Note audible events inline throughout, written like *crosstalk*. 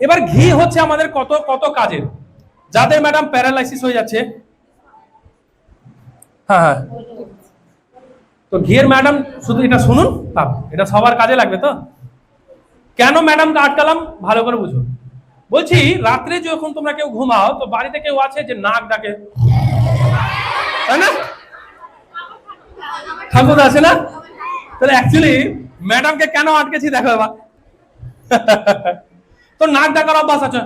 এবার ঘি হচ্ছে আমাদের কত কত কাজের? যাদের ম্যাডাম প্যারালাইসিস হয়ে যাচ্ছে। হ্যাঁ হ্যাঁ। তো ঘিয়ের ম্যাডাম শুধু এটা শুনুন এটা সবার কাজে লাগবে তো? কেন ম্যাডাম আটকালাম? ভালো করে বুঝো বলছি, রাত্রে যখন তোমরা কেউ ঘুমাও, তো বাড়িতে কেউ আছে যে নাক ডাকে? তাই না? ঠাকুর আছে না? তাহলে অ্যাকচুয়ালি ম্যাডামকে কেন আটকেছি দেখো এবার। *laughs* তো নাক ডাকার অভ্যাস আছে?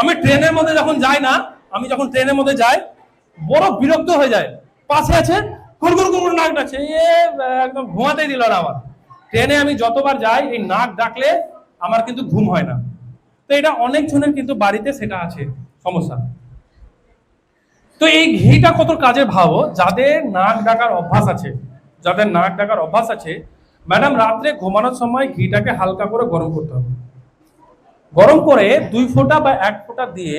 আমি ট্রেনের মধ্যে যখন যাই না, আমি যখন ট্রেনের মধ্যে যাই, বড় বিরক্ত হয়ে যায়। পাশে আছে গুড় গুড় নাক ডাকছে। এ, একদম ঘুমাতেই দিল না আমার। ট্রেনে আমি যতবার যাই, এই নাক ডাকলে আমার কিন্তু ঘুম হয় না। তো এটা অনেক জনের কিন্তু বাড়িতে সেটা আছে, সমস্যা। তো এই ঘিটা কত কাজে ভাবো? যাদের নাক ডাকার অভ্যাস আছে, যাদের নাক ডাকার অভ্যাস আছে ম্যাডাম, রাত্রে ঘুমানোর সময় ঘিটাকে হালকা করে গরম করতে হবে। গরম করে দুই ফোঁটা বা এক ফোঁটা দিয়ে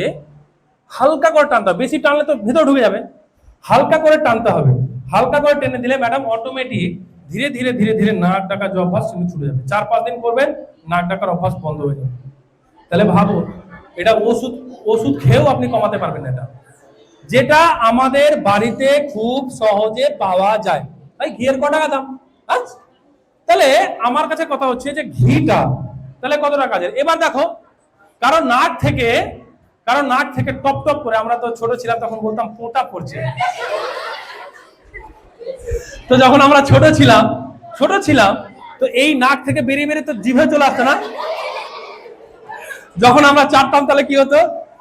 হালকা করে টানতে হবে। বেশি টানলে তো ভেতর ঢুকে যাবে। হালকা করে টানতে হবে। হালকা করে টেনে দিলে ম্যাডাম অটোমেটিক ধীরে ধীরে ধীরে ধীরে নাক ডাকার যে অভ্যাস সেটা ছুটে যাবে। চার, পাঁচ দিন করবেন, নাক ডাকার অভ্যাস বন্ধ হয়ে যাবে। তাহলে ভাবো, এটা ওষুধ ওষুধ খেয়েও আপনি কমাতে পারবেন এটা। যেটা আমাদের বাড়িতে খুব সহজে পাওয়া যায়। ভাই, ঘিয়ের ক টাকা দাম আচ্ছা তাহলে আমার কাছে কথা হচ্ছে যে ঘিটা, তাহলে কত টাকা কাজের এবার দেখো, কারণ নাক থেকে, কারণ নাক থেকে টপ টপ করে, আমরা তো ছোট ছিলাম, তখন বলতাম পোটা পড়ছে। তো যখন আমরা ছোট ছিলাম ছোট ছিলাম, তো এই নাক থেকে বেরিয়ে বেরিয়ে তো জিভে চলে আসতো না? যখন আমরা চারতাম তাহলে কি হতো?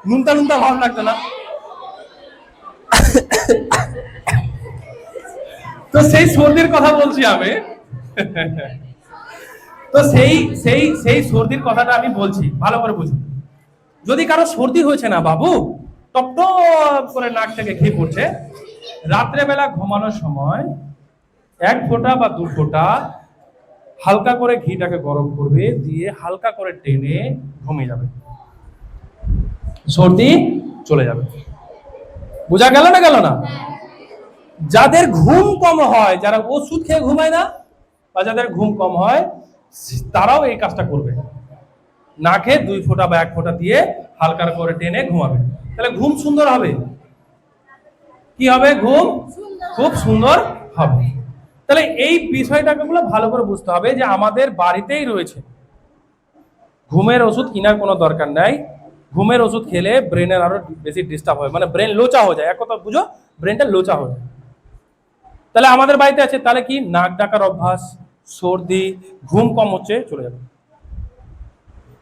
নুনতা নুনতা ভাব লাগতো না? তো সেই সর্দির কথা বলছি আমি। তো সেই সেই সেই সর্দির কথাটা আমি বলছি ভালো করে বুঝুন। যদি কারও সর্দি হয়েছে না বাবু টপ টপ করে নাক থেকে ঘি পড়ছে রাত্রেবেলা ঘুমানোর সময় এক ফোঁটা বা দু ফোঁটা হালকা করে ঘিটাকে গরম করবে দিয়ে হালকা করে টেনে ঘুমিয়ে যাবে। সর্দি চলে যাবে। বোঝা গেল না গেল না? যাদের ঘুম কম হয় যারা ওষুধ খেয়ে ঘুমায় না বা যাদের ঘুম কম হয় তারাও এই কাজটা করবে। নাকে দুই ফোঁটা বা এক ফোঁটা দিয়ে হালকা করে টেনে ঘুমাবে। তাহলে ঘুম সুন্দর হবে? কি হবে ঘুম? খুব সুন্দর হবে। তাহলে এই বিষয়টাকে গুলো ভালো করে বুঝতে হবে যে আমাদের বাড়িতেই রয়েছে। ঘুমের ওষুধ কেনার কোনো দরকার নাই। ঘুমের ওষুধ খেলে ব্রেনের আরও বেশি ডিস্টার্ব হয় মানে ব্রেন লোচা হয়ে যায়। এক কথা বুঝো ব্রেনটা লোচা হয়ে যায়। তাহলে আমাদের বাড়িতে আছে, তাহলে কি? নাক ডাকার অভ্যাস, সর্দি, ঘুম কম হচ্ছে, চলে যাবে।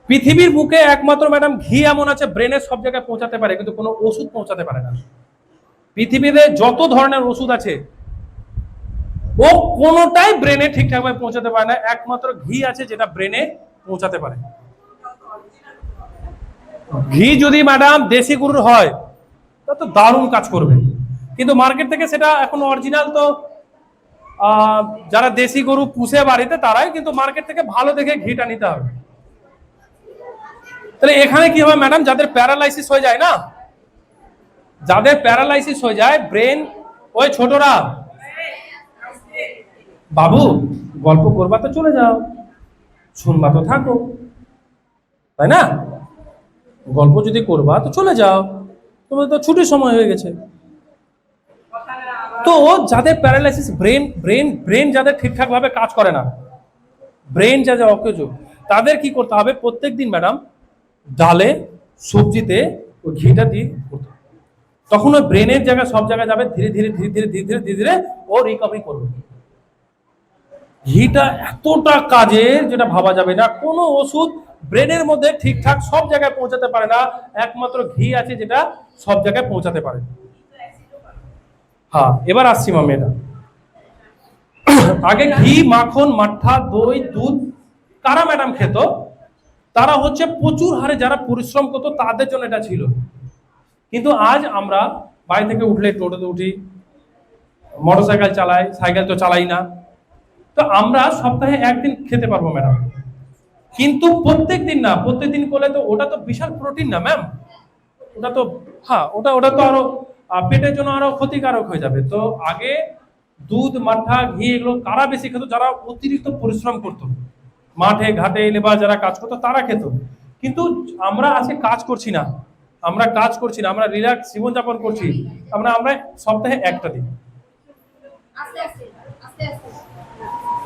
পৃথিবীর বুকে একমাত্র ম্যাডাম ঘি এমন আছে ব্রেনের সব জায়গায় পৌঁছাতে পারে, কিন্তু কোনো ওষুধ পৌঁছাতে পারে না। পৃথিবীতে যত ধরনের ওষুধ আছে, ও কোনোটাই ব্রেনে ঠিকঠাক ভাবে পৌঁছাতে পারে না, একমাত্র ঘি আছে যেটা ব্রেনে পৌঁছাতে পারে। ঘি যদি ম্যাডাম দেশি গরুর হয় তা তো দারুণ কাজ করবে। কিন্তু মার্কেট থেকে সেটা এখন অরিজিনাল তো যারা দেশি গরু পুষে বাড়িতে, তারাই কিন্তু মার্কেট থেকে ভালো দেখে ঘিটা নিতে হবে। তাহলে এখানে কি হবে ম্যাডাম যাদের প্যারালাইসিস হয়ে যায় না, যাদের প্যারালাইসিস হয়ে যায় ব্রেন ওই ছোটরা। বাবু, গল্প করবা তো চলে যাও, শুনবা তো থাকো। তাই না? গল্প যদি করবা তো চলে যাও। তোমার তো ছুটির সময় হয়ে গেছে। তো যাদের প্যারালাইসিস ব্রেন ব্রেন ব্রেন যাদের ঠিকঠাক ভাবে কাজ করে না ব্রেন যাদের অকেজ, তাদের কি করতে হবে? প্রত্যেক দিন ম্যাডাম ডালে সবজিতে ওই ঘিটা দিয়ে করতে। তখন ওই ব্রেনের জায়গায় সব জায়গায় যাবে, ধীরে ধীরে ধীরে ধীরে ধীরে ধীরে ধীরে ধীরে ও রিকভারি করবে। ঘিটা এতটা কাজের যেটা ভাবা যাবে না, কোনো ওষুধ ব্রেনের মধ্যে ঠিকঠাক সব জায়গায় পৌঁছাতে পারে না, একমাত্র ঘি আছে যেটা সব জায়গায় পৌঁছাতে পারে। হ্যাঁ এবার আসছি মামি এটা আগে ঘি, মাখন, মাঠা, দই, দুধ, কারা ম্যাডাম খেত? তারা হচ্ছে প্রচুর হারে যারা পরিশ্রম করতো, তাদের জন্য এটা ছিল। কিন্তু আজ আমরা বাড়ি থেকে উঠলে টোটোতে উঠি মোটর সাইকেল চালাই, সাইকেল তো চালাই না। তো আমরা সপ্তাহে একদিন খেতে পারব ম্যাডাম। কিন্তু প্রত্যেক দিন না, প্রত্যেক দিন করলে তো ওটা তো বিশাল প্রোটিন না, ম্যাম? ওটা তো হ্যাঁ ওটা ওটা তো আরও পেটের জন্য আরও ক্ষতিকারক হয়ে যাবে। তো আগে দুধ মাঠা ঘি এগুলো কারা বেশি খেত? যারা অতিরিক্ত পরিশ্রম করতো। মাঠে ঘাটে লেবার যারা কাজ করতো তারা খেত। কিন্তু আমরা আজকে কাজ করছি না। আমরা কাজ করছি না। আমরা রিল্যাক্স জীবনযাপন করছি। আমরা আমরা সপ্তাহে একটা দিন।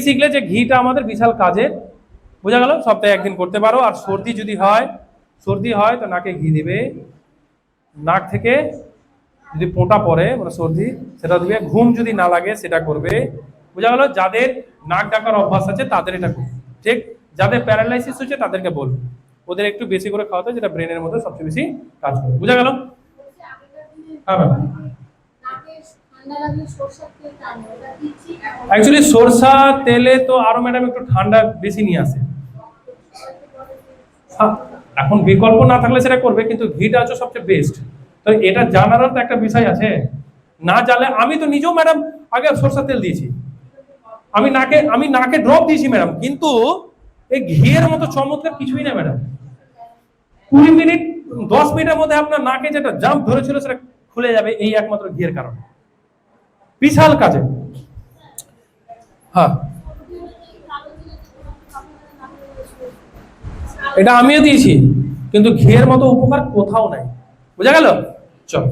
শিখলে যে ঘিটা আমাদের বিশাল কাজের। বোঝা গেল? সপ্তাহে একদিন করতে পারো। আর সর্দি যদি হয় সর্দি হয় তো নাকে ঘি দিবে। নাক থেকে যদি পোটা পড়ে মানে সর্দি সেটা দিবে ঘুম যদি না লাগে সেটা করবে। বোঝা গেল যাদের নাক ডাকার অভ্যাস আছে তাদের এটা করবে। ঠিক? যাদের প্যারালাইসিস হচ্ছে তাদেরকে বলবে। ওদের একটু বেশি করে খাওয়াতে যেটা ব্রেনের মধ্যে সবচেয়ে বেশি কাজ করে। বোঝা গেল? হ্যাঁ অ্যাকচুয়ালি সরষা তেলে তো আরও ম্যাডাম একটু ঠান্ডা বেশি নিয়ে আসে। হ্যাঁ, এখন বিকল্প না থাকলে সেটা করবে কিন্তু ঘিটা হচ্ছে সবচেয়ে বেস্ট তো এটা জানারও তো একটা বিষয় আছে। না জানলে আমি তো নিজেও ম্যাডাম আগে সরষা তেল দিয়েছি। আমি নাকে আমি নাকে ড্রপ দিয়েছি ম্যাডাম কিন্তু এই ঘিয়ের মতো চমৎকার কিছুই না ম্যাডাম কুড়ি মিনিট, দশ মিনিটের মধ্যে আপনার নাকে যেটা জাম্প ধরেছিল সেটা খুলে যাবে এই একমাত্র ঘিয়ের কারণে। বিশাল কাজে। হ্যাঁ। এটা আমিও দিয়েছি, কিন্তু ঘিয়ের মতো উপকার কোথাও নাই। বোঝা গেল? চল।